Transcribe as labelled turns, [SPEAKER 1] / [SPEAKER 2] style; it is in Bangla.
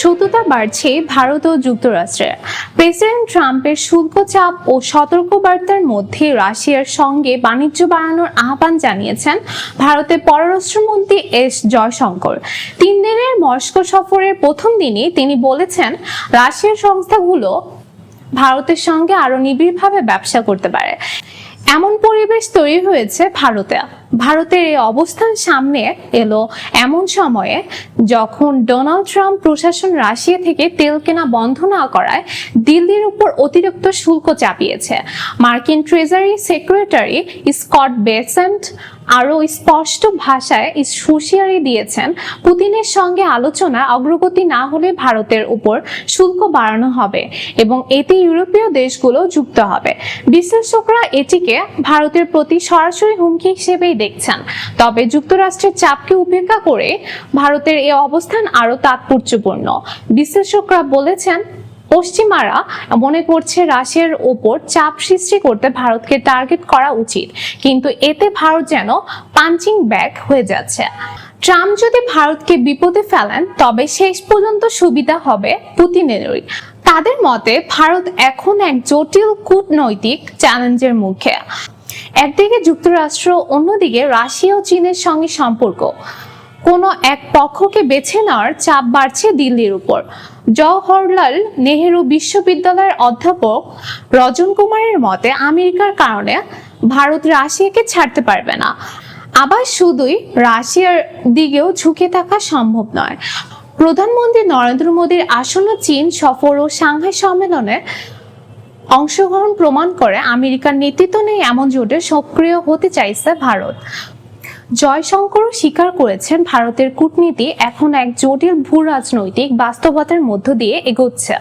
[SPEAKER 1] সততা বাড়ছে ভারত ও যুক্তরাষ্ট্রের প্রেসিডেন্ট ট্রাম্পের শুল্ক চাপ ও সতর্কবার্তার মধ্যে রাশিয়ার সঙ্গে বাণিজ্য বাড়ানোর আহ্বান জানিয়েছেন ভারতের পররাষ্ট্রমন্ত্রী এস জয়শঙ্কর। তিন দিনের মস্কো সফরের প্রথম দিনে তিনি বলেছেন, রাশিয়ার সংস্থাগুলো ভারতের সঙ্গে আরও নিবিড়ভাবে ব্যবসা করতে পারে। এমন পরিবেশ তৈরি হয়েছে ভারতে। ভারতের এই অবস্থান সামনে এলো এমন সময়ে যখন ডোনাল্ড ট্রাম্প প্রশাসন রাশিয়া থেকে তেল কেনা বন্ধ না করায় দিল্লির উপর অতিরিক্ত শুল্ক চাপিয়েছে। মার্কিন ট্রেজারি সেক্রেটারি স্কট বেসেন্ট আরও স্পষ্ট ভাষায় হুঁশিয়ারি দিয়েছেন, পুতিনের সঙ্গে আলোচনা অগ্রগতি না হলে ভারতের উপর শুল্ক বাড়ানো হবে এবং এতে ইউরোপীয় দেশগুলো যুক্ত হবে। বিশ্লেষকরা এটিকে ভারতের প্রতি সরাসরি হুমকি হিসেবেই দেখছেন। তবে যুক্তরাষ্ট্রের চাপকে উপেক্ষা করে ভারতের এই অবস্থান আরও তাৎপর্যপূর্ণ। বিশ্লেষকরা বলেছেন, পশ্চিমারা মনে করছে রাশিয়ার ওপর চাপ সৃষ্টি করতে ভারতকে টার্গেট করা উচিত, কিন্তু এতে ভারত যেন পাঞ্চিং ব্যাগ হয়ে যাচ্ছে। ট্রাম্প যদি ভারতকে বিপদে ফেলেন, তবে শেষ পর্যন্ত সুবিধা হবে পুতিনেরই। তাদের মতে, ভারত এখন এক জটিল কূটনৈতিক চ্যালেঞ্জের মুখে। একদিকে যুক্তরাষ্ট্র, অন্যদিকে রাশিয়া ও চীনের সঙ্গে সম্পর্ক। কোনো এক পক্ষকে বেছে নেওয়ার চাপ বাড়ছে দিল্লির উপর। জওহরলাল নেহেরু বিশ্ববিদ্যালয়ের অধ্যাপক রজন কুমারের মতে, আমেরিকার কারণে ভারত রাশিয়াকে ছাড়তে পারবে না। আবার শুধুই রাশিয়ার দিকেও ঝুঁকে থাকা সম্ভব নয়। প্রধানমন্ত্রী নরেন্দ্র মোদীর আসন্ন চীন সফর ও সাংহাই সম্মেলনে অংশগ্রহণ প্রমাণ করে আমেরিকার নেতৃত্ব নেই এমন জোটে সক্রিয় হতে চাইছে ভারত। জয়শঙ্করও স্বীকার করেছেন ভারতের কূটনীতি এখন এক জটিল ভূ রাজনৈতিক বাস্তবতার মধ্য দিয়ে এগোচ্ছে।